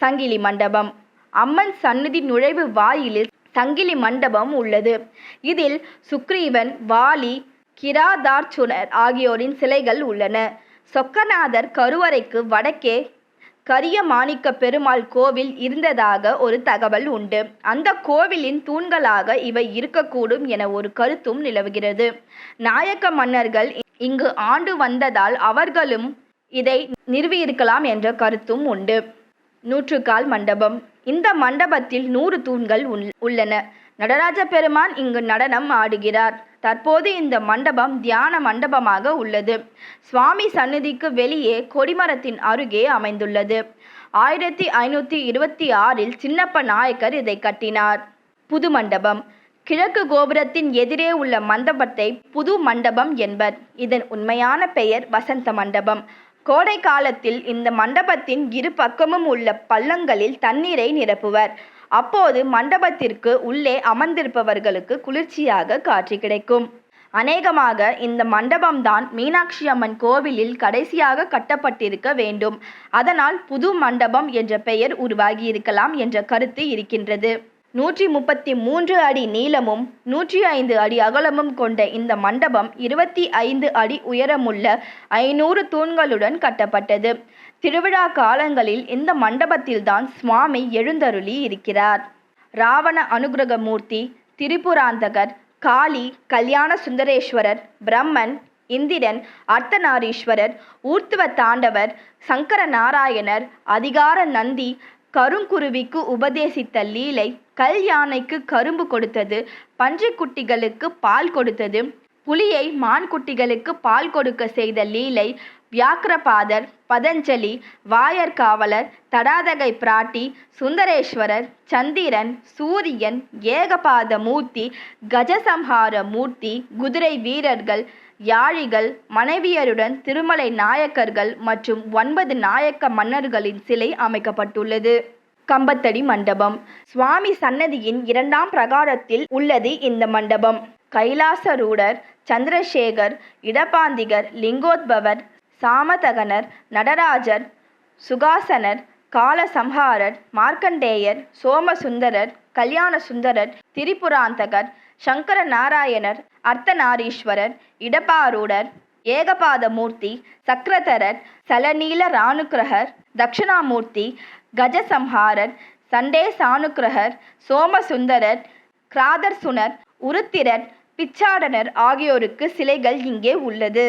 சங்கிலி மண்டபம். அம்மன் சந்நிதி நுழைவு வாயிலில் சங்கிலி மண்டபம் உள்ளது. இதில் சுக்ரீவன் வாலி கிராதார்ச்சுனர் ஆகியோரின் சிலைகள் உள்ளன. சொக்கநாதர் கருவறைக்கு வடக்கே கரியமாணிக்க பெருமாள் கோவில் இருந்ததாக ஒரு தகவல் உண்டு. அந்த கோவிலின் தூண்களாக இவை இருக்கக்கூடும் என ஒரு கருத்தும் நிலவுகிறது. நாயக்க மன்னர்கள் இங்கு ஆண்டு வந்ததால் அவர்களும் இதை நிறுவியிருக்கலாம் என்ற கருத்தும் உண்டு. நூற்றுக்கால் மண்டபம். இந்த மண்டபத்தில் நூறு தூண்கள் உள்- உள்ளன. நடராஜ பெருமான் இங்கு நடனம் ஆடுகிறார். தற்போது இந்த மண்டபம் தியான மண்டபமாக உள்ளது. சுவாமி சந்நிதிக்கு வெளியே கொடிமரத்தின் அருகே அமைந்துள்ளது. ஆயிரத்தி ஐநூற்றி இருபத்தி ஆறில் சின்னப்ப நாயக்கர் இதை கட்டினார். புது மண்டபம். கிழக்கு கோபுரத்தின் எதிரே உள்ள மண்டபத்தை புது மண்டபம் என்பர். இதன் உண்மையான பெயர் வசந்த மண்டபம். கோடை காலத்தில் இந்த மண்டபத்தின் இரு பக்கமும் உள்ள பள்ளங்களில் தண்ணீரை நிரப்புவர். அப்போது மண்டபத்திற்கு உள்ளே அமர்ந்திருப்பவர்களுக்கு குளிர்ச்சியாக காற்று கிடைக்கும். அநேகமாக இந்த மண்டபம்தான் மீனாட்சி அம்மன் கோவிலில் கடைசியாக கட்டப்பட்டிருக்க வேண்டும். அதனால் புது மண்டபம் என்ற பெயர் உருவாகியிருக்கலாம் என்ற கருத்து இருக்கின்றது. நூற்றி முப்பத்தி மூன்று அடி நீளமும் நூற்றி ஐந்து அடி அகலமும் கொண்ட இந்த மண்டபம் இருபத்தி ஐந்து அடி உயரமுள்ள ஐநூறு தூண்களுடன் கட்டப்பட்டது. திருவிழா காலங்களில் இந்த மண்டபத்தில்தான் சுவாமி எழுந்தருளி இருக்கிறார். ராவண அனுகிரகமூர்த்தி திரிபுராந்தகர் காளி கல்யாண சுந்தரேஸ்வரர் பிரம்மன் இந்திரன் அர்த்தநாரீஸ்வரர் ஊர்த்துவ தாண்டவர் சங்கர நாராயணர் அதிகார நந்தி கருங்குருவிக்கு உபதேசித்த லீலை கல் யானைக்கு கரும்பு கொடுத்தது பன்றிக்குட்டிகளுக்கு பால் கொடுத்தது. புலியை மான் குட்டிகளுக்கு பால் கொடுக்க செய்த லீலை வியாக்கிரபாதர் பதஞ்சலி வாயர் காவலர் தடாதகை பிராட்டி சுந்தரேஸ்வரர் சந்திரன் சூரியன் ஏகபாத மூர்த்தி கஜசம்ஹார மூர்த்தி குதிரை வீரர்கள் யாழிகள் மனைவியருடன் திருமலை நாயக்கர்கள் மற்றும் ஒன்பது நாயக்க மன்னர்களின் சிலை அமைக்கப்பட்டுள்ளது. கம்பத்தடி மண்டபம். சுவாமி சன்னதியின் இரண்டாம் பிரகாரத்தில் உள்ளது இந்த மண்டபம். கைலாசரூடர் சந்திரசேகர் இடபாந்திகர் லிங்கோத்பவர் சாமதகனர் நடராஜர் சுகாசனர் காலசம்ஹாரர் மார்க்கண்டேயர் சோமசுந்தரர் கல்யாண சுந்தரர் திரிபுராந்தகர் சங்கர நாராயணர் அர்த்தநாரீஸ்வரர் இடபாரூடர் ஏகபாதமூர்த்தி சக்கரதரர் சலநீல ராணுக்கிரகர் தட்சிணாமூர்த்தி கஜசம்ஹாரன் சண்டே சானுக்கிரகர் சோமசுந்தரர் கிராதர்சுனர் உருத்திரன் பிச்சாடனர் ஆகியோருக்கு சிலைகள் இங்கே உள்ளது.